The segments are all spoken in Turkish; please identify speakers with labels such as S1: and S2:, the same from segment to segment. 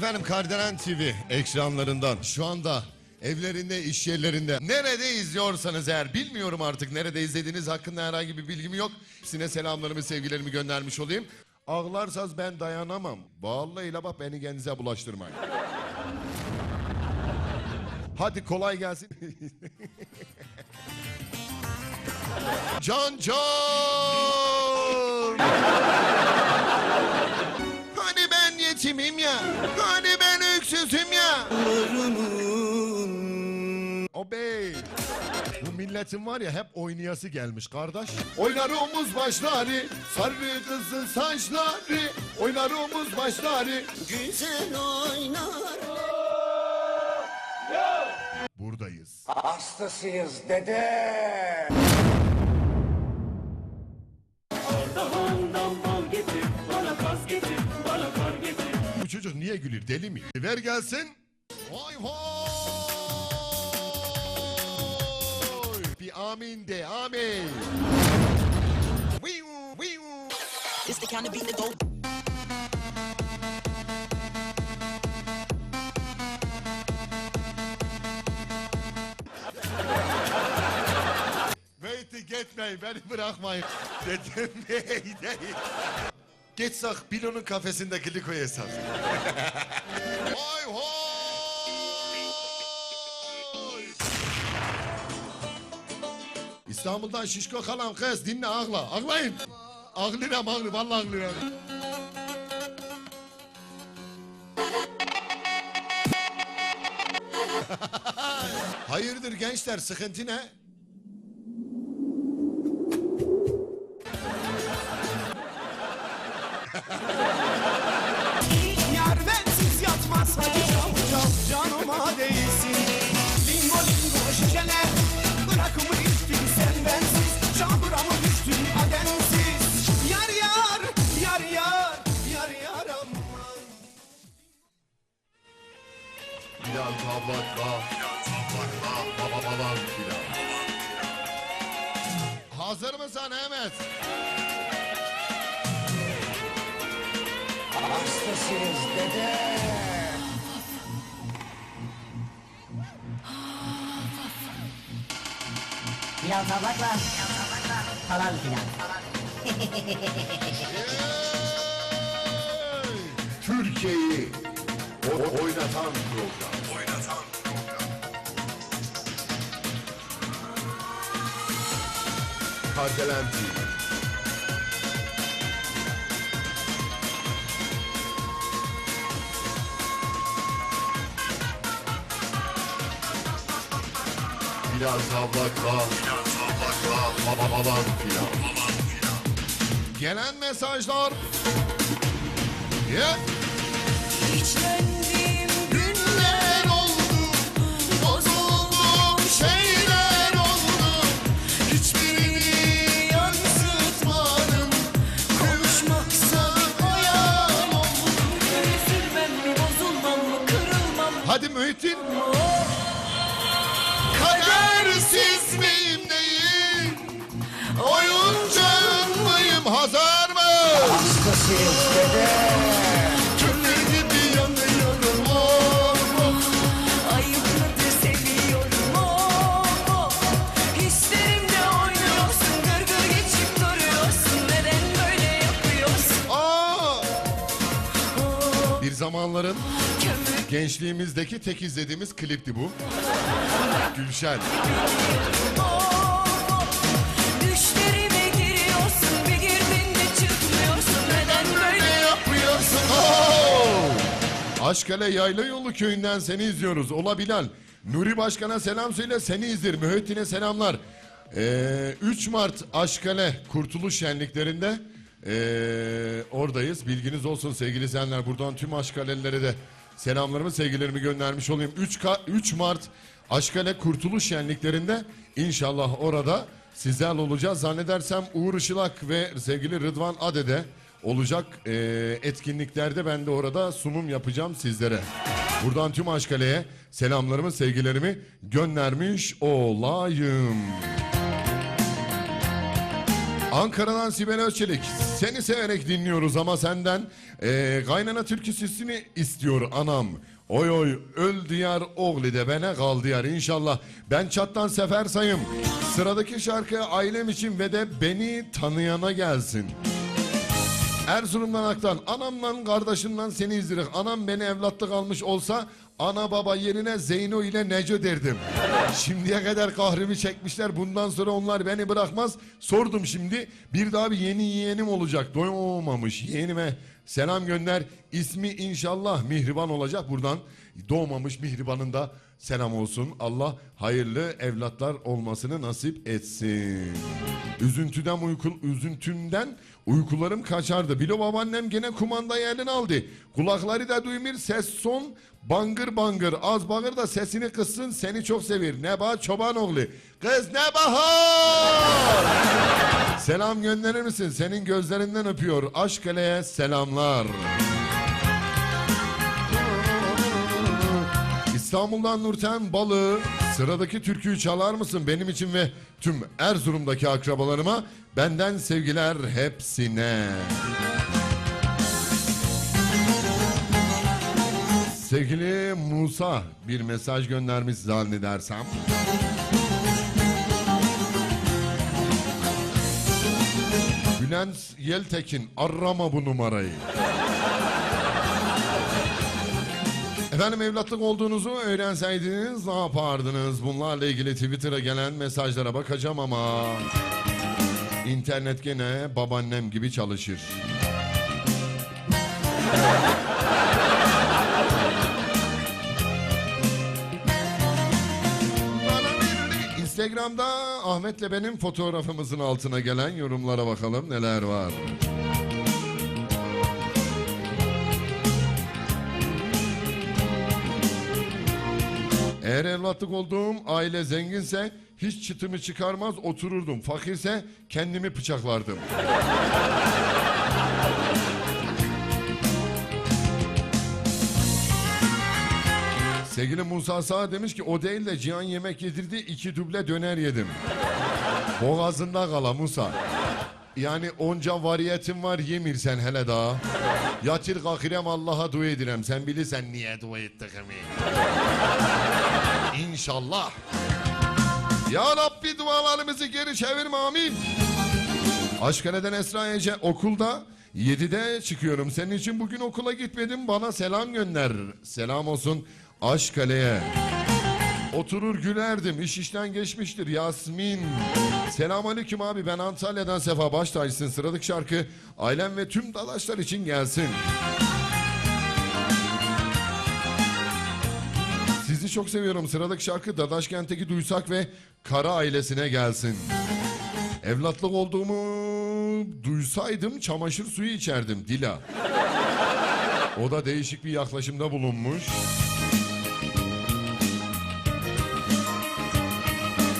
S1: Efendim Kardelen TV ekranlarından şu anda evlerinde, iş yerlerinde nerede izliyorsanız eğer bilmiyorum artık nerede izlediğiniz hakkında herhangi bir bilgim yok. Hepsine selamlarımı, sevgilerimi göndermiş olayım. Ağlarsanız ben dayanamam. Vallahi la bak beni kendinize bulaştırmayın. Hadi kolay gelsin. Can Can! Yetimim ya? Hani ben öksüzüm ya? O bey. Bu milletin var ya hep oynayası gelmiş kardeş. Oynar omuz başları, sarı kızın saçları. Oynar omuz başları.
S2: Güzel oynar.
S1: Buradayız.
S3: Hastasıyız dede.
S1: Çocuk niye gülür deli mi? Ver gelsin. Vay vay. Bir amin de amin.
S2: It's the kind of beat that go.
S1: Beyti gitmeyin beni bırakmayın. Dedim ney. Geçsak Bilo'nun kafesindeki Liko'ya sak. Vay vay. İstanbul'dan şişko kalan kız dinle ağla. Ağlayın. Ağlıram ağlı vallahi ağlıram. Hayırdır gençler sıkıntı ne?
S4: Pilav tabakla falan filan.
S1: Türkiye'yi oynatan program. Oynatan. Kardelen TV. Biraz tabakla, baba baban filan. Gelen mesajlar. Yeah.
S2: İçlendiğim
S1: Günler oldu, bozulduğum şeyler oldu. Hiçbirini yansıtmadım, konuşmaksa hayal oldu.
S2: üzülmem mi, bozulmam mı, kırılmam mı?
S1: Hadi Muhittin. Gibi yanıyorum. oh, oh.
S2: Seviyorum oh. Hislerimle oynuyorsun Gır gır geçip duruyorsun Neden böyle yapıyorsun
S1: Aa! Bir zamanların
S2: Kömür
S1: gençliğimizdeki tek izlediğimiz klipti bu. Gülşen.
S2: oh.
S1: Aşkale Yayla Yolu köyünden seni izliyoruz. Ola Bilal. Nuri Başkan'a selam söyle seni izler. Mühittin'e selamlar. Ee, 3 Mart Aşkale Kurtuluş Şenliklerinde ee, oradayız. Bilginiz olsun sevgili izleyenler. Buradan tüm Aşkalelilere de selamlarımı, sevgilerimi göndermiş olayım. 3, Ka- 3 Mart Aşkale Kurtuluş Şenliklerinde inşallah orada sizlerle olacağız. Zannedersem Uğur Işılak ve sevgili Rıdvan Adede olacak e, etkinliklerde ben de orada sunum yapacağım sizlere. Buradan tüm Aşkale'ye selamlarımı, sevgilerimi göndermiş olayım. Ankara'dan Sibel Özçelik. Seni severek dinliyoruz ama senden eee kaynana türküsünü istiyor anam. Oy oy öl diyar oğlu de bana kal diyar inşallah. Ben çattan sefer sayım. Sıradaki şarkı ailem için ve de beni tanıyana gelsin. Erzurum'dan Aktan anamdan kardeşimden seni izlerik. Anam beni evlatlık almış olsa ana baba yerine Zeyno ile Neco derdim. Şimdiye kadar kahrımı çekmişler. Bundan sonra onlar beni bırakmaz. Sordum şimdi. Bir daha bir yeni yeğenim olacak. Doğmamış yeğenime selam gönder. İsmi inşallah Mihriban olacak. Buradan doğmamış Mihriban'ın da selam olsun. Allah hayırlı evlatlar olmasını nasip etsin. Üzüntüden uykul, üzüntümden uykularım kaçardı. Bilo babaannem gene kumandayı eline aldı. Kulakları da duymur ses son bangır bangır. Az bağır da sesini kıssın seni çok sevir. Neba Çobanoğlu. Kız Nebahar! Selam gönderir misin? Senin gözlerinden öpüyor. Aşk Ele'ye selamlar. İstanbul'dan Nurten Balı sıradaki türküyü çalar mısın benim için ve tüm Erzurum'daki akrabalarıma benden sevgiler hepsine. Sevgili Musa bir mesaj göndermiş zannedersem. Bülent Yeltekin arama bu numarayı. Efendim evlatlık olduğunuzu öğrenseydiniz ne yapardınız? Bunlarla ilgili Twitter'a gelen mesajlara bakacağım ama... ...internet gene babaannem gibi çalışır. Instagram'da Ahmet'le benim fotoğrafımızın altına gelen yorumlara bakalım neler var. Eğer evlatlık olduğum aile zenginse hiç çıtımı çıkarmaz otururdum. Fakirse kendimi bıçaklardım. Sevgili Musa Sağ demiş ki o değil de Cihan yemek yedirdi iki duble döner yedim. Boğazında kala Musa. Yani onca variyetin var yemir sen hele daha. Yatır kalkırem Allah'a dua edirem. Sen bilirsen niye dua ettiğimi. İnşallah. Ya Rabbi dualarımızı geri çevirme amin. Aşkale'den Esra Ece okulda 7'de çıkıyorum. Senin için bugün okula gitmedim. Bana selam gönder. Selam olsun Aşkale'ye. Oturur gülerdim. İş işten geçmiştir. Yasmin. Selamünaleyküm abi. Ben Antalya'dan Sefa Baştaşsın. Sıradaki şarkı ailem ve tüm dadaşlar için gelsin. Çok seviyorum. Sıradaki şarkı Dadaş Kent'teki Duysak ve Kara ailesine gelsin. Evlatlık olduğumu duysaydım çamaşır suyu içerdim Dila. O da değişik bir yaklaşımda bulunmuş.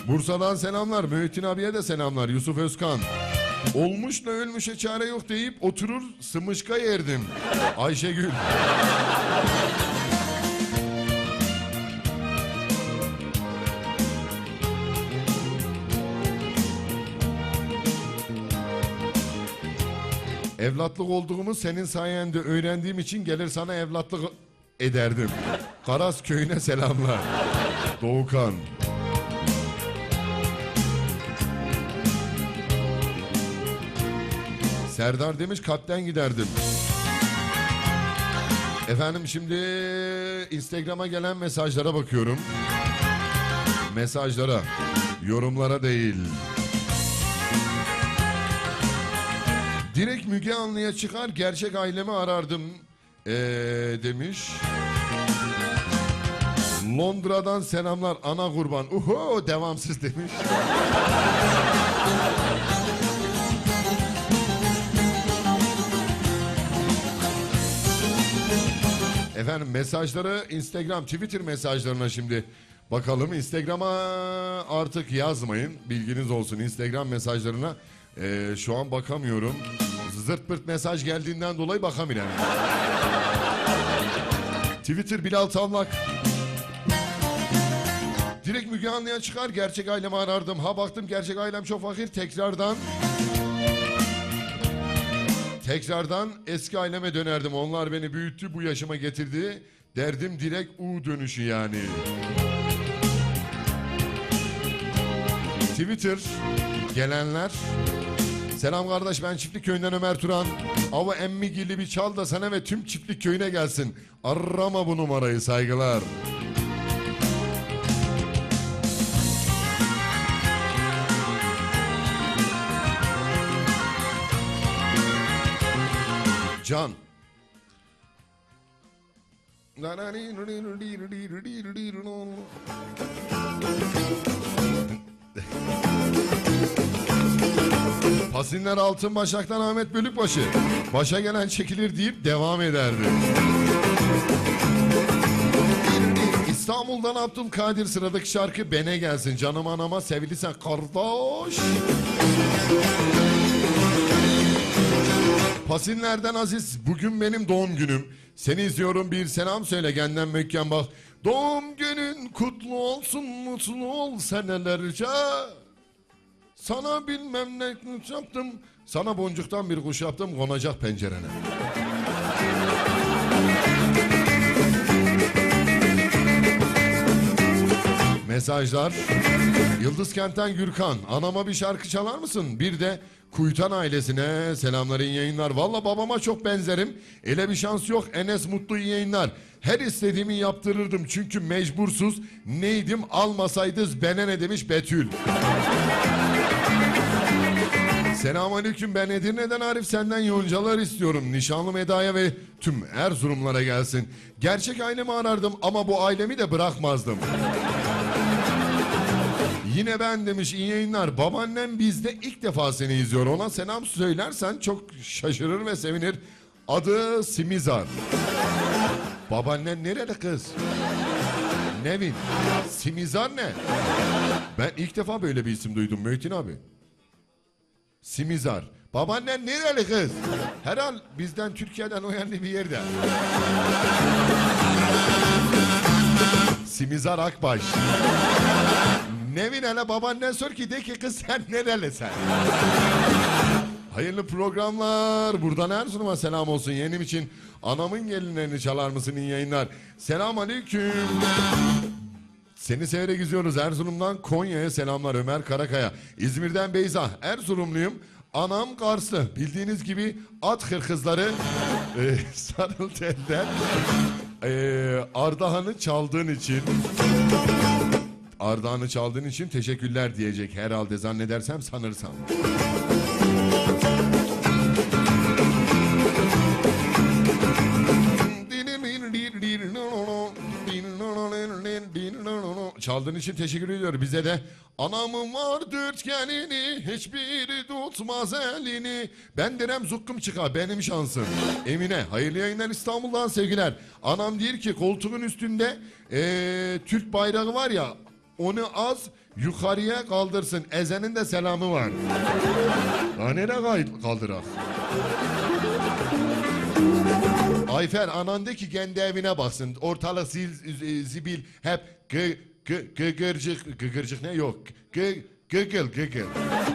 S1: Bursa'dan selamlar. Mühittin abiye de selamlar. Yusuf Özkan. Olmuşla ölmüşe çare yok deyip oturur sımışka yerdim. Ayşegül. Evlatlık olduğumu senin sayende öğrendiğim için gelir sana evlatlık ederdim. Karas köyüne selamlar. Doğukan. Serdar demiş kalpten giderdim. Efendim şimdi Instagram'a gelen mesajlara bakıyorum. Mesajlara, yorumlara değil. Direkt Müge Anlı'ya çıkar gerçek ailemi arardım ee, demiş. Londra'dan selamlar ana kurban. Uhu devamsız demiş. Efendim mesajları Instagram, Twitter mesajlarına şimdi bakalım. Instagram'a artık yazmayın. Bilginiz olsun. Instagram mesajlarına eee, şu an bakamıyorum. Zırt pırt mesaj geldiğinden dolayı bakamıyorum. Twitter Bilal Tavlak. Direkt Müge Anlı'ya çıkar gerçek ailemi arardım. Ha baktım gerçek ailem çok fakir tekrardan Tekrardan eski aileme dönerdim. Onlar beni büyüttü, bu yaşıma getirdi. Derdim direkt U dönüşü yani. Twitter gelenler. Selam kardeş ben Çiftlik Köyü'nden Ömer Turan. Ava emmigilli bir çal da sana ve tüm Çiftlik Köyü'ne gelsin. Arama bu numarayı saygılar. Can. Pasinler Altın Başak'tan Ahmet Bölükbaşı. Başa gelen çekilir deyip devam ederdi. İstanbul'dan Abdülkadir sıradaki şarkı Bene gelsin. Canım anama sevgilisen kardeş. Pasinlerden Aziz bugün benim doğum günüm. Seni izliyorum bir selam söyle genden Mekken bak. Doğum günün kutlu olsun mutlu ol senelerce. Sana bilmem ne yaptım. Sana boncuktan bir kuş yaptım konacak pencerene. Mesajlar. Yıldız Kent'ten Gürkan. Anama bir şarkı çalar mısın? Bir de Kuytan ailesine selamların yayınlar. Valla babama çok benzerim. Ele bir şans yok. Enes mutlu iyi yayınlar. Her istediğimi yaptırırdım çünkü mecbursuz. Neydim almasaydız bene ne demiş Betül. Selamünaleyküm ben Edirne'den Arif senden yoncalar istiyorum. Nişanlım Eda'ya ve tüm Erzurumlara gelsin. Gerçek ailemi arardım ama bu ailemi de bırakmazdım. Yine ben demiş iyi yayınlar. Babaannem bizde ilk defa seni izliyor. Ona selam söylersen çok şaşırır ve sevinir. Adı Simizar. Babaannen nerede kız? Nevin. Simizar ne? Ben ilk defa böyle bir isim duydum Mühittin abi. Simizar. Babaannen nereli kız? Herhal bizden Türkiye'den o yerli bir yerde. Simizar Akbaş. Nevin hele babaannen sor ki de ki kız sen nereli sen? Hayırlı programlar. Buradan Erzurum'a selam olsun. Yenim için anamın gelinlerini çalar mısın iyi yayınlar. Selam aleyküm. Seni severek izliyoruz. Erzurum'dan Konya'ya selamlar Ömer Karakaya. İzmir'den Beyza. Erzurumluyum. Anam Karslı. Bildiğiniz gibi at hırkızları e, sarıl telden e, Ardahan'ı çaldığın için Ardahan'ı çaldığın için teşekkürler diyecek herhalde zannedersem sanırsam. Çaldığın için teşekkür ediyorum. Bize de anamın var dört gelini hiçbiri tutmaz elini. Ben derem zukkum çıka benim şansım. Emine hayırlı yayınlar İstanbul'dan sevgiler. Anam diyor ki koltuğun üstünde eee, Türk bayrağı var ya onu az yukarıya kaldırsın. Ezenin de selamı var. Daha nereye kaldırak? Ayfer anan de ki kendi evine baksın. Ortalık zil, zibil hep gı, gı, gıgırcık, gıgırcık ne yok. Gı, gıgıl gıgıl.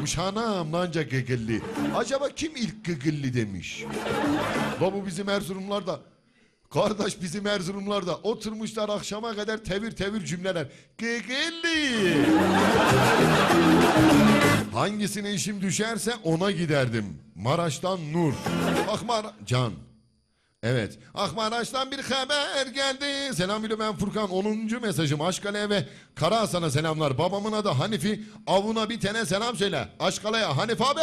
S1: Uşanam lanca gıgılli. Acaba kim ilk gıgılli demiş? La bu bizim Erzurumlarda. Kardeş bizim Erzurumlarda oturmuşlar akşama kadar tevir tevir cümleler. Gıgılli. Hangisine işim düşerse ona giderdim. Maraş'tan Nur. Akmar Can. Evet. Akmaraş'tan bir haber geldi. Selam biliyorum ben Furkan. 10. mesajım Aşkale ve Kara Hasan'a selamlar. Babamın adı Hanifi. Avuna bir tane selam söyle. Aşkale'ye Hanif abi.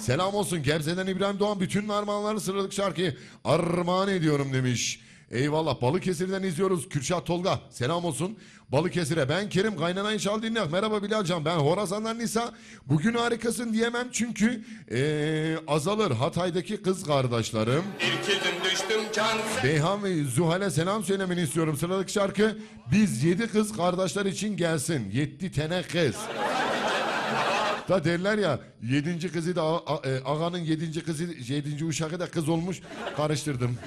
S1: Selam olsun. Gebze'den İbrahim Doğan bütün armağanları sıralık şarkıyı armağan ediyorum demiş. Eyvallah Balıkesir'den izliyoruz. Kürşat Tolga selam olsun. Balıkesir'e ben Kerim kaynana inşallah dinler. Merhaba Bilalcan ben Horasan'dan Nisa. Bugün harikasın diyemem çünkü eee, azalır Hatay'daki kız kardeşlerim.
S5: İrkildim düştüm can
S1: Beyhan ve Zuhal'e selam söylemeni istiyorum. Sıradaki şarkı biz yedi kız kardeşler için gelsin. Yetti tane kız. Da derler ya yedinci kızı da e, ağanın yedinci kızı yedinci uşağı da kız olmuş karıştırdım.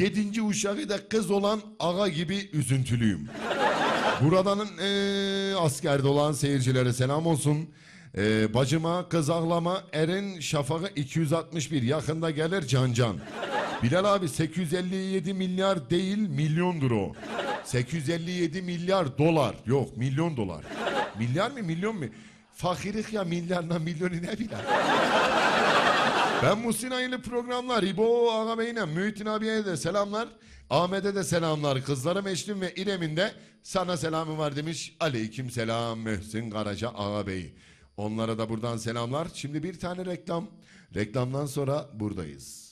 S1: Yedinci uşağı da kız olan ağa gibi üzüntülüyüm. Buradanın eee askerde olan seyircilere selam olsun. Ee, bacıma kız ağlama Erin Şafak'ı 261 yakında gelir Can Can. Bilal abi 857 milyar değil milyondur o. 857 milyar dolar. Yok milyon dolar. Milyar mı milyon mu? Fakirik ya milyarla milyonu ne bilen. Ben Muhsin Ayılı programlar. İbo Ağabey'ine, Mühittin abiye de selamlar. Ahmet'e de selamlar. Kızlarım Eşlim ve İrem'in de sana selamı var demiş. Aleyküm selam Mühsin Karaca Ağabey. Onlara da buradan selamlar. Şimdi bir tane reklam. Reklamdan sonra buradayız.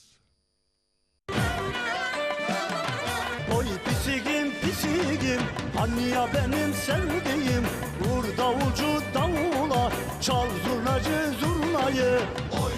S6: Oy pisigim pisigim Hani ya benim sevdiğim Vur davulcu davula Çal zurnacı zurnayı Oy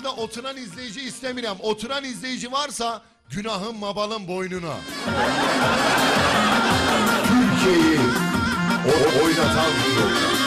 S1: Şarkıda oturan izleyici istemiyorum. Oturan izleyici varsa günahın mabalın boynuna. Türkiye'yi oynatan program.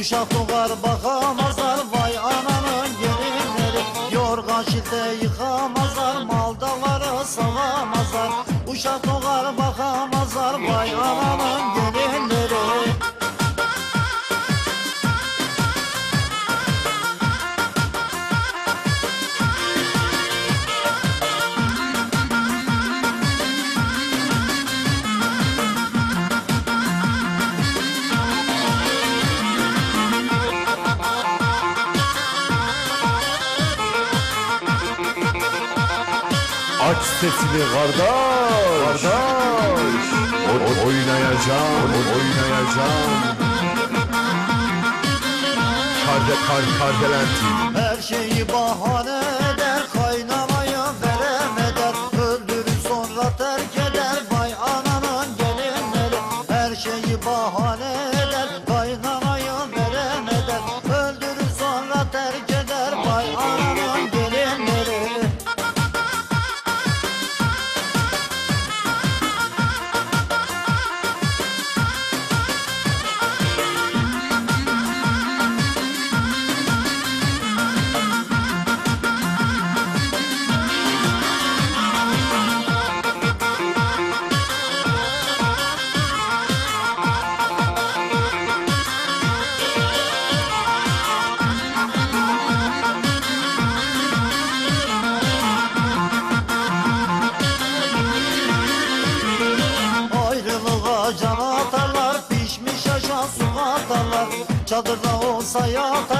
S6: Uşak doğar bakamazlar Vay ananın gelinleri Yorgan şitte yıkamazlar Malda varı savamazlar. Uşak doğar bakamazlar
S1: Aç sesini kardeş. Kardeş. O- oynayacağım, oynayacağım. Karde, kar, kardelenti.
S6: Her şeyi bahane
S1: sayata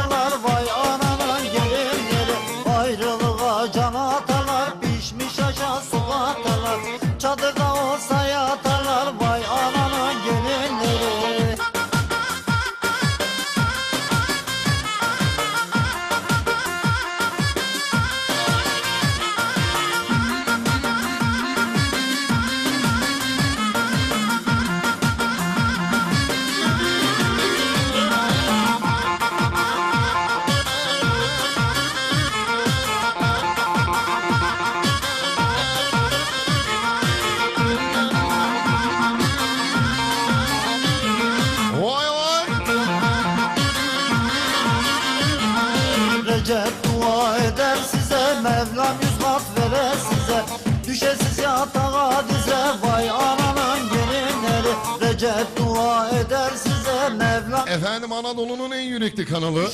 S1: Anadolu'nun en yürekli kanalı.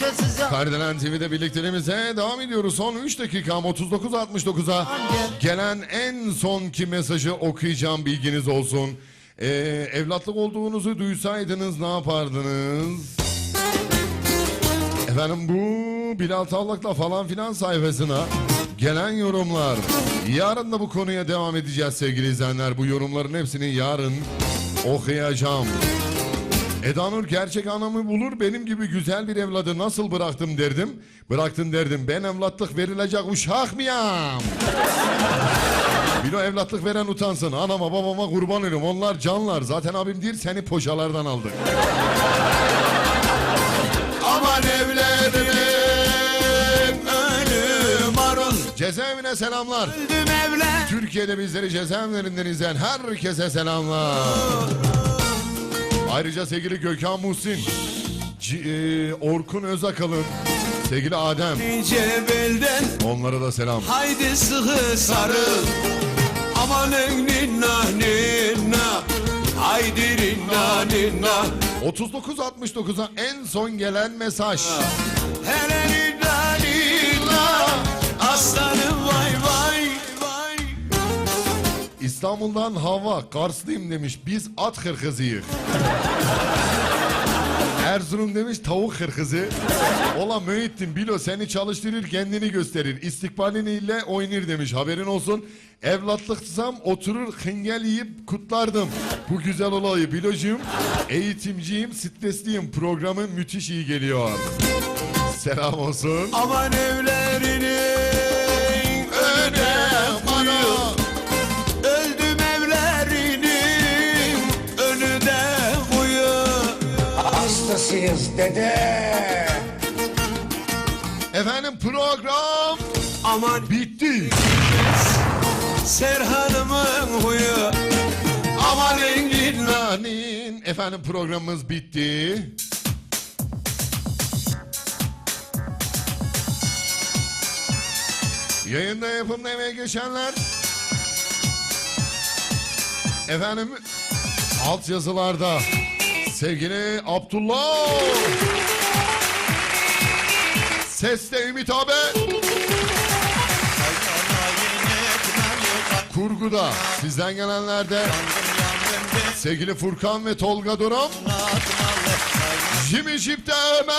S1: Kardelen TV'de birlikteliğimize devam ediyoruz. Son 3 dakikam 39.69'a gelen en sonki mesajı okuyacağım bilginiz olsun. Ee, evlatlık olduğunuzu duysaydınız ne yapardınız? Efendim bu Bilal Tavlak'la falan filan sayfasına gelen yorumlar. Yarın da bu konuya devam edeceğiz sevgili izleyenler. Bu yorumların hepsini yarın okuyacağım. Eda Nur gerçek anamı bulur benim gibi güzel bir evladı nasıl bıraktım derdim. Bıraktın derdim ben evlatlık verilecek uşak mıyım? Bilo evlatlık veren utansın. Anama babama kurban olayım. Onlar canlar. Zaten abim değil seni poşalardan aldık.
S7: Aman evlerim ölüm arın
S1: Cezaevine selamlar.
S7: Öldüm evler
S1: Türkiye'de bizleri cezaevlerinden izleyen herkese selamlar. Ayrıca sevgili Gökhan Muhsin, C- e, Orkun Özakalın, sevgili Adem,
S7: Cebelden
S1: onlara da selam.
S7: haydi sıkı sarıl Amanın ninna ninna Haydi ninna ninna
S1: 3969'a en son gelen mesaj.
S7: Hele ninna ninna Aslanım
S1: İstanbul'dan Hava, Karslıyım demiş. Biz at hırkızıyık. Erzurum demiş tavuk hırkızı. Ola Mühittin Bilo seni çalıştırır kendini gösterir. İstikbalini oynar demiş haberin olsun. Evlatlıksam oturur hıngel yiyip kutlardım. Bu güzel olayı Bilocuğum. Eğitimciyim, stresliyim. Programın müthiş iyi geliyor. Selam olsun.
S7: Aman evlerini
S3: Hastasıyız dede.
S1: Efendim program
S7: Aman
S1: bitti.
S7: Serhan'ımın huyu Aman engin
S1: Nanin. Efendim programımız bitti. Yayında yapımda emeğe geçenler. Efendim altyazılarda sevgili Abdullah. Seste Ümit abi. Kurguda sizden gelenlerde sevgili Furkan ve Tolga Durum. Jimmy Jeep'te Ömer.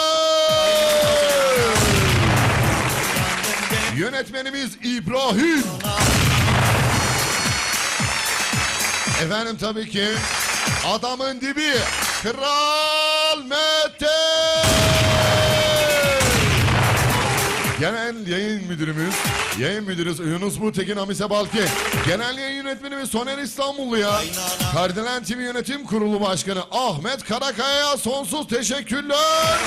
S1: Yönetmenimiz İbrahim. Efendim tabii ki adamın dibi Kral Mete. Genel yayın müdürümüz, yayın müdürümüz Yunus Butekin Amise Balki. Genel yayın yönetmenimiz Soner İstanbullu'ya. Kardelen TV Yönetim Kurulu Başkanı Ahmet Karakaya'ya sonsuz teşekkürler.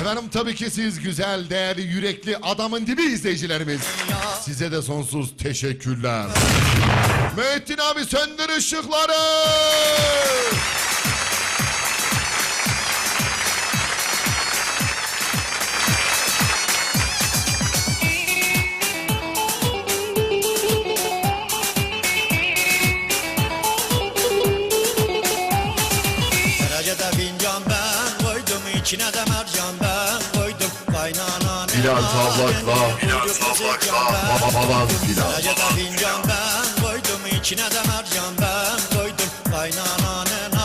S1: Efendim tabii ki siz güzel, değerli, yürekli adamın dibi izleyicilerimiz. Size de sonsuz teşekkürler. Mühittin abi söndür ışıkları. Bilal Tavlak'la,
S8: Bilal Tavlak'la
S1: Babalan Bilal.
S8: Derecede fincan ben koydum içine de mercan ben koydum. Kaynana